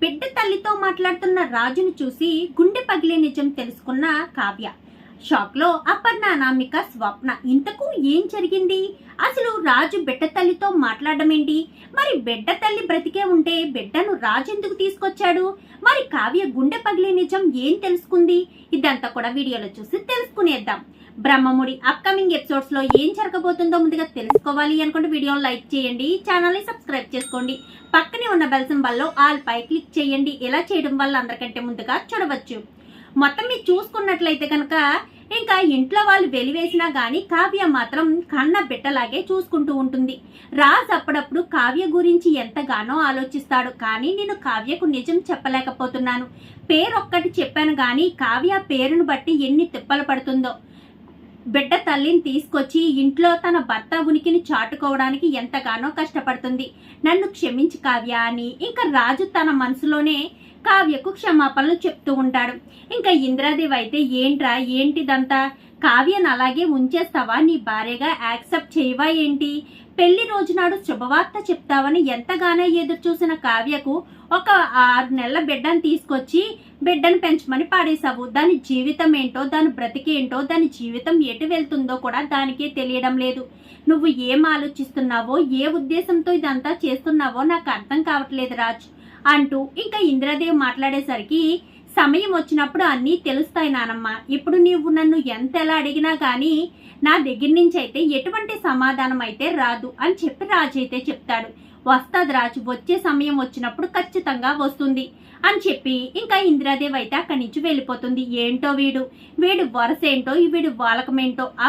బిడ్డ తల్లితో మాట్లాడుతున్న రాజును చూసి గుండె పగిలే నిజం తెలుసుకున్న కావ్య. షాక్లో అపర్ణ అనామిక స్వప్న ఇంతకు ఏం జరిగింది? అసలు రాజు బిడ్డ తల్లితో మాట్లాడమేంటి? మరి బిడ్డ తల్లి బ్రతికే ఉంటే బిడ్డను రాజు ఎందుకు తీసుకొచ్చాడు? మరి కావ్య గుండె పగిలే నిజం ఏం తెలుసుకుంది? ఇదంతా కూడా వీడియోలో చూసి తెలుసుకునేద్దాం. బ్రహ్మముడి అప్కమింగ్ ఎపిసోడ్స్లో ఏం జరగబోతుందో ముందుగా తెలుసుకోవాలి అనుకుంటే వీడియోని లైక్ చేయండి ఛానల్ని సబ్స్క్రైబ్ చేసుకోండి. పక్కనే ఉన్న బెల్ వల్ల ఆల్ పై క్లిక్ చేయండి. ఇలా చేయడం వల్ల అందరికంటే ముందుగా చూడవచ్చు. మొత్తం మీరు చూసుకున్నట్లయితే కనుక ఇంకా ఇంట్లో వాళ్ళు వెలివేసినా గానీ కావ్య మాత్రం కన్న బిడ్డలాగే చూసుకుంటూ ఉంటుంది. రాజ్ అప్పుడప్పుడు కావ్య గురించి ఎంతగానో ఆలోచిస్తాడు. కానీ నేను కావ్యకు నిజం చెప్పలేకపోతున్నాను. పేరు ఒక్కటి చెప్పాను గానీ కావ్య పేరును బట్టి ఎన్ని తిప్పలు పడుతుందో. బిడ్డ తల్లిని తీసుకొచ్చి ఇంట్లో తన భర్త ఉనికిని చాటుకోవడానికి ఎంతగానో కష్టపడుతుంది. నన్ను క్షమించి కావ్య అని. ఇంకా రాజు తన మనసులోనే కావ్యకు క్షమాపణలు చెప్తూ ఉంటాడు. ఇంకా ఇంద్రాదేవి అయితే ఏంట్రా ఏంటిదంతా? కావ్యను అలాగే ఉంచేస్తావా? నీ భార్యగా యాక్సెప్ట్ చేయవా ఏంటి? పెళ్ళి రోజు నాడు శుభవార్త చెప్తావని ఎంతగానో ఎదురు చూసిన కావ్యకు ఒక ఆరు నెలల బిడ్డను తీసుకొచ్చి బిడ్డను పెంచమని పాడేశావు. దాని జీవితం ఏంటో దాని బ్రతికేంటో దాని జీవితం ఎటు వెళ్తుందో కూడా దానికే తెలియడం లేదు. నువ్వు ఏం ఆలోచిస్తున్నావో ఏ ఉద్దేశంతో ఇదంతా చేస్తున్నావో నాకు అర్థం కావట్లేదు రాజు. అంటూ ఇంకా ఇంద్రదేవ్ మాట్లాడేసరికి సమయం వచ్చినప్పుడు అన్నీ తెలుస్తాయి నానమ్మ. ఇప్పుడు నీవు నన్ను ఎంత ఎలా అడిగినా కానీ నా దగ్గర నుంచి అయితే ఎటువంటి సమాధానం అయితే రాదు అని చెప్పి రాజు అయితే చెప్తాడు. వస్తాది రాజు వచ్చే సమయం వచ్చినప్పుడు ఖచ్చితంగా వస్తుంది అని చెప్పి ఇంకా ఇందిరాదేవి అయితే అక్కడి నుంచి వెళ్ళిపోతుంది. ఏంటో వీడు? వీడు వరసేంటో ఈ వీడు వాలకమేంటో ఆ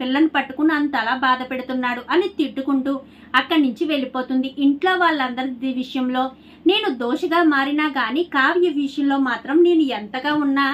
పిల్లని పట్టుకుని అంతలా బాధ పెడుతున్నాడు అని తిట్టుకుంటూ అక్కడి నుంచి వెళ్ళిపోతుంది. ఇంట్లో వాళ్ళందరి విషయంలో నేను దోషిగా మారినా గాని కావ్య విషయంలో మాత్రం నేను ఎంతగా ఉన్నా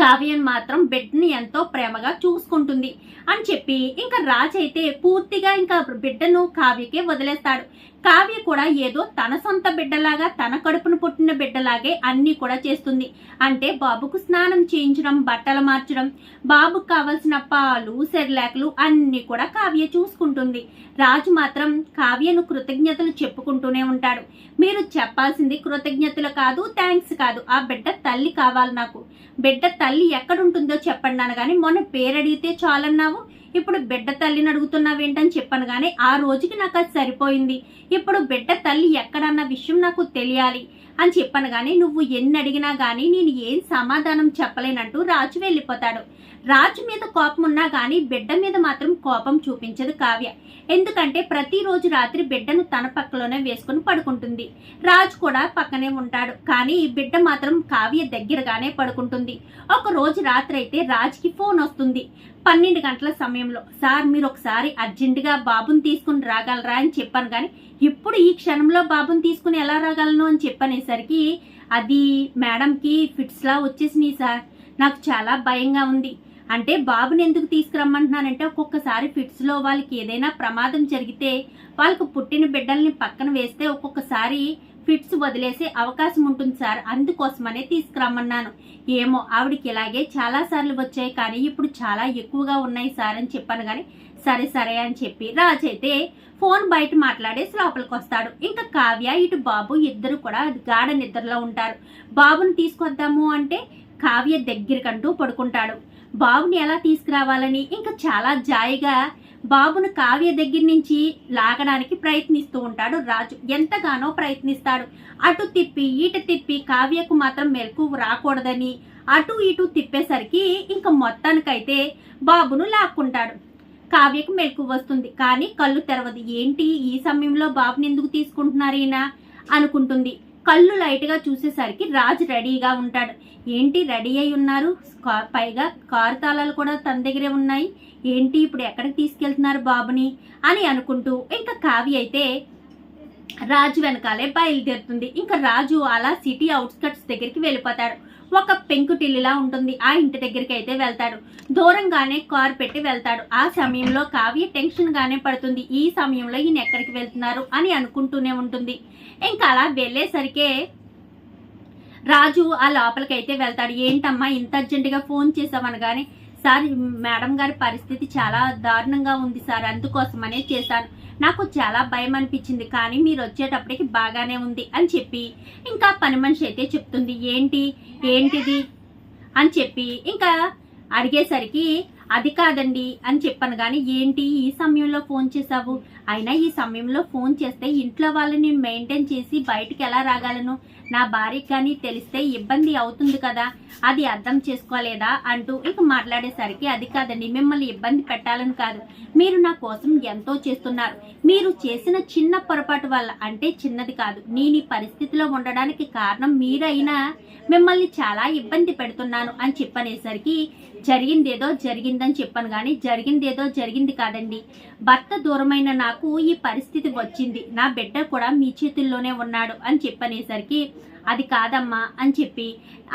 కావ్యం మాత్రం బిడ్డని ఎంతో ప్రేమగా చూసుకుంటుంది అని చెప్పి ఇంకా రాజ్ అయితే పూర్తిగా ఇంకా బిడ్డను కావ్యకే వదిలేస్తాడు. కావ్య కూడా ఏదో తన సొంత బిడ్డలాగా తన కడుపును పుట్టిన బిడ్డలాగే అన్నీ కూడా చేస్తుంది. అంటే బాబుకు స్నానం చేయించడం బట్టలు మార్చడం బాబుకు కావలసిన పాలు సెర్లాకులు అన్నీ కూడా కావ్య చూసుకుంటుంది. రాజు మాత్రం కావ్యను కృతజ్ఞతలు చెప్పుకుంటూనే ఉంటాడు. మీరు చెప్పాల్సింది కృతజ్ఞతలు కాదు థ్యాంక్స్ కాదు. ఆ బిడ్డ తల్లి కావాలి నాకు. బిడ్డ తల్లి ఎక్కడుంటుందో చెప్పండి అనగాని మొన్న పేరు అడిగితే చాలన్నావు. ఇప్పుడు బిడ్డ తల్లిని అడుగుతున్నావేంటని చెప్పాను కానీ ఆ రోజుకి నాకు అది సరిపోయింది. ఇప్పుడు బిడ్డ తల్లి ఎక్కడన్న విషయం నాకు తెలియాలి అని చెప్పాను కానీ నువ్వు ఎన్ని అడిగినా కానీ నేను ఏం సమాధానం చెప్పలేనంటూ రాజు వెళ్ళిపోతాడు. రాజు మీద కోపం ఉన్నా కానీ బిడ్డ మీద మాత్రం కోపం చూపించదు కావ్య. ఎందుకంటే ప్రతిరోజు రాత్రి బిడ్డను తన పక్కలోనే వేసుకుని పడుకుంటుంది. రాజు కూడా పక్కనే ఉంటాడు. కానీ ఈ బిడ్డ మాత్రం కావ్య దగ్గరగానే పడుకుంటుంది. ఒక రోజు రాత్రి అయితే రాజుకి ఫోన్ వస్తుంది. పన్నెండు గంటల సమయంలో సార్ మీరు ఒకసారి అర్జెంటుగా బాబుని తీసుకుని రాగలరా? అని చెప్పాను కానీ ఇప్పుడు ఈ క్షణంలో బాబుని తీసుకుని ఎలా రాగలను? అని చెప్పనేసరికి అది మేడంకి ఫిట్స్లా వచ్చేసినాయి సార్. నాకు చాలా భయంగా ఉంది. అంటే బాబుని ఎందుకు తీసుకురమ్మంటున్నానంటే ఒక్కొక్కసారి ఫిట్స్లో వాళ్ళకి ఏదైనా ప్రమాదం జరిగితే వాళ్ళకు పుట్టిన బిడ్డల్ని పక్కన వేస్తే ఒక్కొక్కసారి ఫిట్స్ వదిలేసే అవకాశం ఉంటుంది సార్. అందుకోసమనే తీసుకురమ్మన్నాను. ఏమో ఆవిడకి ఇలాగే చాలా సార్లు వచ్చాయి కానీ ఇప్పుడు చాలా ఎక్కువగా ఉన్నాయి సార్ అని చెప్పాను కానీ సరే సరే అని చెప్పి రాజైతే అయితే ఫోన్ బయట మాట్లాడేసి లోపలికి వస్తాడు. ఇంకా కావ్య ఇటు బాబు ఇద్దరు కూడా గాఢ నిద్రలో ఉంటారు. బాబుని తీసుకొద్దాము అంటే కావ్య దగ్గరికంటూ పడుకుంటాడు. బాబుని ఎలా తీసుకురావాలని ఇంకా చాలా జాయిగా బాబును కావ్య దగ్గర నుంచి లాగడానికి ప్రయత్నిస్తూ ఉంటాడు రాజు. ఎంతగానో ప్రయత్నిస్తాడు. అటు తిప్పి ఇటు తిప్పి కావ్యకు మాత్రం మెలకు రాకూడదని అటు ఇటు తిప్పేసరికి ఇంకా మొత్తానికైతే బాబును లాక్కుంటాడు. కావ్యకు మెలకు వస్తుంది. కానీ కళ్ళు తెరవదు. ఏంటి ఈ సమయంలో బాబుని ఎందుకు తీసుకుంటున్నారు ఈయన? అనుకుంటుంది. కళ్ళు లైట్గా చూసేసరికి రాజు రెడీగా ఉంటాడు. ఏంటి రెడీ అయి ఉన్నారు? కా- పైగా కారు తాళాలు కూడా తన దగ్గరే ఉన్నాయి. ఏంటి ఇప్పుడు ఎక్కడికి తీసుకెళ్తున్నారు బాబుని? అని అనుకుంటూ ఇంకా కావ్య అయితే రాజు వెనకాలే బయలుదేరుతుంది. ఇంకా రాజు అలా సిటీ అవుట్స్కట్స్ దగ్గరికి వెళ్ళిపోతాడు. ఒక పెంకుటిల్లిలా ఉంటుంది. ఆ ఇంటి దగ్గరికి అయితే వెళ్తాడు. దూరంగానే కారు పెట్టి వెళ్తాడు. ఆ సమయంలో కావ్య టెన్షన్ గానే పడుతుంది. ఈ సమయంలో ఈయన ఎక్కడికి వెళ్తున్నారు అని అనుకుంటూనే ఉంటుంది. ఇంకా అలా వెళ్ళేసరికే రాజు ఆ లోపలికి అయితే వెళ్తాడు. ఏంటమ్మా ఇంత అర్జెంటుగా ఫోన్ చేసామనగానే సార్ మేడం గారి పరిస్థితి చాలా దారుణంగా ఉంది సార్. అందుకోసమనే చేశాను. నాకు చాలా భయం అనిపించింది కానీ మీరు వచ్చేటప్పటికి బాగానే ఉంది అని చెప్పి ఇంకా పని మనిషి అయితే చెప్తుంది ఏంటి? ఏంటిది? అని చెప్పి ఇంకా అడిగేసరికి అది కాదండి అని చెప్పాను. కానీ ఏంటి ఈ సమయంలో ఫోన్ చేసావు అయినా ఈ సమయంలో ఫోన్ చేస్తే ఇంట్లో వాళ్ళని మెయింటైన్ చేసి బయటికి ఎలా రాగలను? నా భార్యకి కానీ తెలిస్తే ఇబ్బంది అవుతుంది కదా అది అర్థం చేసుకోలేదా అంటూ ఇక మాట్లాడేసరికి అది కాదండి మిమ్మల్ని ఇబ్బంది పెట్టాలని కాదు. మీరు నా కోసం ఎంతో చేస్తున్నారు. మీరు చేసిన చిన్న పొరపాటు వల్ల అంటే చిన్నది కాదు. నేను ఈ పరిస్థితిలో ఉండడానికి కారణం మీరైనా మిమ్మల్ని చాలా ఇబ్బంది పెడుతున్నాను అని చెప్పనేసరికి జరిగిందేదో జరిగిందని చెప్పాను కానీ జరిగిందేదో జరిగింది కాదండి. భర్త దూరమైన నాకు ఈ పరిస్థితి వచ్చింది. నా బిడ్డ కూడా మీ చేతుల్లోనే ఉన్నాడు అని చెప్పనేసరికి అది కాదమ్మా అని చెప్పి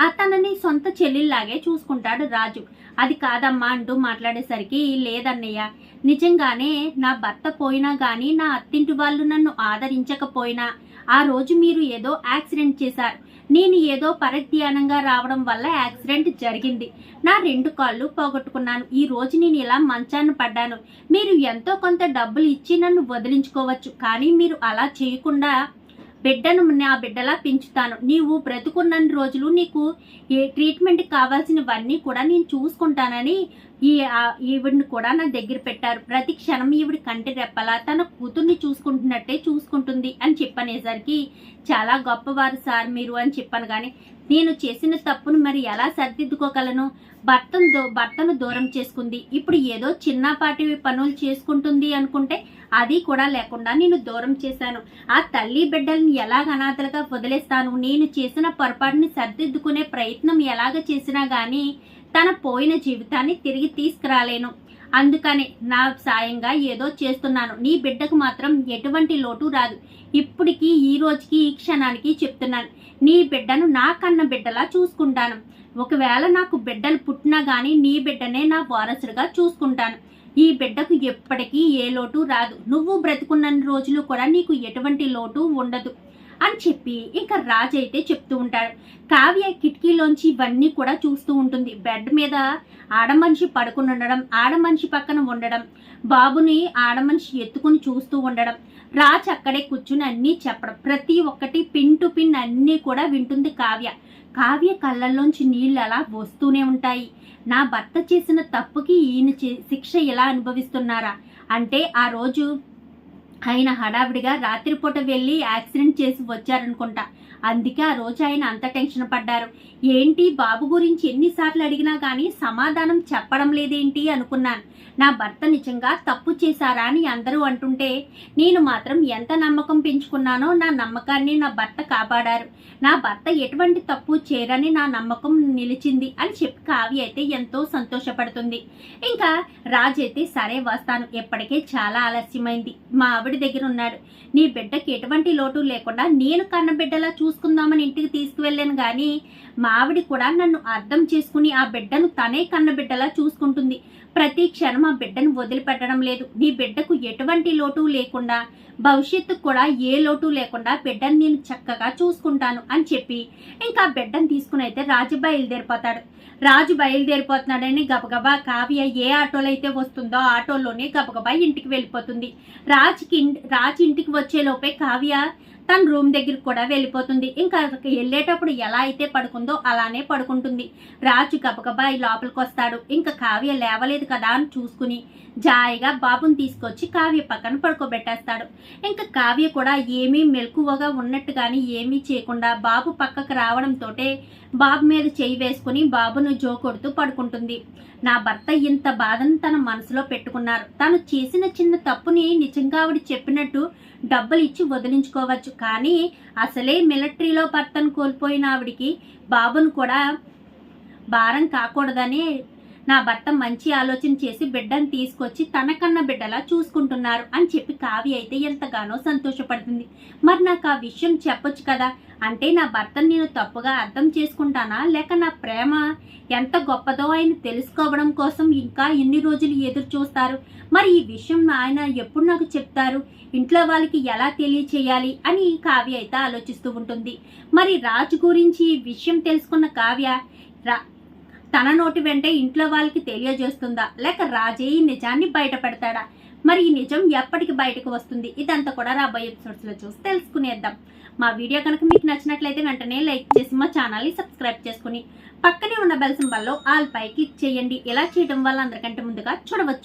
అతనని సొంత చెల్లిలాగే చూసుకుంటాడు రాజు. అది కాదమ్మా అంటూ మాట్లాడేసరికి లేదన్నయ్య నిజంగానే నా భర్త పోయినా కానీ నా అత్తింటి వాళ్ళు నన్ను ఆదరించకపోయినా ఆ రోజు మీరు ఏదో యాక్సిడెంట్ చేశారు. నేను ఏదో పరిధ్యానంగా రావడం వల్ల యాక్సిడెంట్ జరిగింది. నా రెండు కాళ్ళు పోగొట్టుకున్నాను. ఈ రోజు నేను ఇలా మంచాన్ని పడ్డాను. మీరు ఎంతో కొంత డబ్బులు ఇచ్చి నన్ను వదిలించుకోవచ్చు. కానీ మీరు అలా చేయకుండా బిడ్డను నా బిడ్డలా పెంచుతాను. నీవు బ్రతుకున్న రోజులు నీకు ఏ ట్రీట్మెంట్ కావాల్సినవన్నీ కూడా నేను చూసుకుంటానని ఈ ఈవిడిని కూడా నా దగ్గర పెట్టారు. ప్రతి క్షణం ఈవిడి కంటి రెప్పలా తన కూతుర్ని చూసుకుంటున్నట్టే చూసుకుంటుంది అని చెప్పనేసరికి చాలా గొప్పవారు సార్ మీరు అని చెప్పాను కానీ నేను చేసిన తప్పును మరి ఎలా సరిదిద్దుకోగలను? భర్తను దో భర్తను దూరం చేసుకుంది. ఇప్పుడు ఏదో చిన్నపాటి పనులు చేసుకుంటుంది అనుకుంటే అది కూడా లేకుండా నేను దూరం చేశాను. ఆ తల్లి బిడ్డల్ని ఎలాగ అనాథలుగా వదిలేస్తాను? నేను చేసిన పొరపాటుని సరిదిద్దుకునే ప్రయత్నం ఎలాగ చేసినా కానీ తన పోయిన జీవితాన్ని తిరిగి తీసుకురాలేను. అందుకనే నా సాయంగా ఏదో చేస్తున్నాను. నీ బిడ్డకు మాత్రం ఎటువంటి లోటు రాదు. ఇప్పటికి ఈ రోజుకి ఈ క్షణానికి చెప్తున్నాను. నీ బిడ్డను నా కన్న బిడ్డలా చూసుకుంటాను. ఒకవేళ నాకు బిడ్డలు పుట్టినా కానీ నీ బిడ్డనే నా వారసుడిగా చూసుకుంటాను. ఈ బిడ్డకు ఎప్పటికీ ఏ లోటు రాదు. నువ్వు బ్రతుకున్న రోజులు కూడా నీకు ఎటువంటి లోటు ఉండదు అని చెప్పి ఇంకా రాజు అయితే చెప్తూ ఉంటాడు. కావ్య కిటికీలోంచి ఇవన్నీ కూడా చూస్తూ ఉంటుంది. బెడ్ మీద ఆడమనిషి పడుకుని ఉండడం ఆడమనిషి పక్కన ఉండడం బాబుని ఆడమనిషి ఎత్తుకుని చూస్తూ ఉండడం రాజ్ అక్కడే కూర్చుని అన్నీ చెప్పడం. ప్రతి ఒక్కటి పిన్ టు పిన్ అన్నీ కూడా వింటుంది కావ్య. కావ్య కళ్ళల్లోంచి నీళ్ళు అలా వస్తూనే ఉంటాయి. నా భర్త చేసిన తప్పుకి ఈయన శిక్ష ఎలా అనుభవిస్తున్నారా? అంటే ఆ రోజు ఆయన హడావిడిగా రాత్రిపూట వెళ్ళి యాక్సిడెంట్ చేసి వచ్చారనుకుంటా. అందుకే ఆ రోజు ఆయన అంత టెన్షన్ పడ్డారు. ఏంటి బాబు గురించి ఎన్నిసార్లు అడిగినా కానీ సమాధానం చెప్పడం లేదేంటి అనుకున్నాను. నా భర్త నిజంగా తప్పు చేశారా అని అందరూ అంటుంటే నేను మాత్రం ఎంత నమ్మకం పెంచుకున్నానో నా నమ్మకాన్ని నా భర్త కాపాడారు. నా భర్త ఎటువంటి తప్పు చేయరని నా నమ్మకం నిలిచింది అని చెప్పి కావ్య అయితే ఎంతో సంతోషపడుతుంది. ఇంకా రాజు అయితే సరే వస్తాను. ఎప్పటికే చాలా ఆలస్యమైంది. మా ఆవిడ దగ్గర ఉన్నాడు. నీ బిడ్డకి ఎటువంటి లోటు లేకుండా నేను కన్న బిడ్డలా చూసుకుందామని ఇంటికి తీసుకువెళ్ళాను కానీ మావిడి కూడా నన్ను అర్థం చేసుకుని ఆ బిడ్డను తనే కన్న బిడ్డలా చూసుకుంటుంది. ప్రతి క్షణం ఆ బిడ్డను వదిలిపెట్టడం లేదు. నీ బిడ్డకు ఎటువంటి లోటు లేకుండా భవిష్యత్తుకు కూడా ఏ లోటు లేకుండా బిడ్డను నేను చక్కగా చూసుకుంటాను అని చెప్పి ఇంకా బిడ్డను తీసుకుని అయితే రాజు బయలుదేరిపోతాడు. రాజు బయలుదేరిపోతున్నాడని గబగబా కావ్య ఏ ఆటోలో అయితే వస్తుందో ఆటోలోనే గబగబా ఇంటికి వెళ్ళిపోతుంది. రాజుకి రాజు ఇంటికి వచ్చేలోపే కావ్య తన రూమ్ దగ్గరికి కూడా వెళ్ళిపోతుంది. ఇంకా వెళ్ళేటప్పుడు ఎలా అయితే పడుకుందో అలానే పడుకుంటుంది. రాజు గబగబా లోపలికి వస్తాడు. ఇంకా కావ్య లేవలేదు కదా అని చూసుకుని జాయిగా బాబుని తీసుకొచ్చి కావ్య పక్కన పడుకోబెట్టేస్తాడు. ఇంకా కావ్య కూడా ఏమీ మెలకువగా ఉన్నట్టు కానీ ఏమీ చేయకుండా బాబు పక్కకు రావడంతోటే బాబు మీద చేయి వేసుకుని బాబును జోకొడుతూ పడుకుంటుంది. నా భర్త ఇంత బాధను తన మనసులో పెట్టుకున్నారు. తను చేసిన చిన్న తప్పుని నిజంగా ఆవిడ చెప్పినట్టు డబ్బులు ఇచ్చి వదిలించుకోవచ్చు. కానీ అసలే మిలిటరీలో భర్తను కోల్పోయిన ఆవిడికి బాబును కూడా భారం కాకూడదని నా భర్త మంచి ఆలోచన చేసి బిడ్డను తీసుకొచ్చి తనకన్న బిడ్డలా చూసుకుంటున్నారు అని చెప్పి కావ్య అయితే ఎంతగానో సంతోషపడుతుంది. మరి నాకు ఆ విషయం చెప్పొచ్చు కదా? అంటే నా భర్తను నేను తప్పుగా అర్థం చేసుకుంటానా? లేక నా ప్రేమ ఎంత గొప్పదో ఆయన తెలుసుకోవడం కోసం ఇంకా ఎన్ని రోజులు ఎదురు చూస్తారు. మరి ఈ విషయం ఆయన ఎప్పుడు నాకు చెప్తారు? ఇంట్లో వాళ్ళకి ఎలా తెలియచేయాలి అని కావ్య అయితే ఆలోచిస్తూ ఉంటుంది. మరి రాజు గురించి ఈ విషయం తెలుసుకున్న కావ్య రా తన నోటి వెంటే ఇంట్లో వాళ్ళకి తెలియజేస్తుందా? లేక రాజే ఈ నిజాన్ని బయట పెడతాడా మరి ఈ నిజం ఎప్పటికి బయటకు వస్తుంది? ఇదంతా కూడా రాబోయే ఎపిసోడ్స్లో చూసి తెలుసుకునేద్దాం. మా వీడియో కనుక మీకు నచ్చినట్లయితే వెంటనే లైక్ చేసి మా ఛానల్ని సబ్స్క్రైబ్ చేసుకుని పక్కనే ఉన్న బెల్ సింబల్లో ఆల్ పై క్లిక్ చేయండి. ఇలా చేయడం వల్ల అందరికంటే ముందుగా చూడవచ్చు.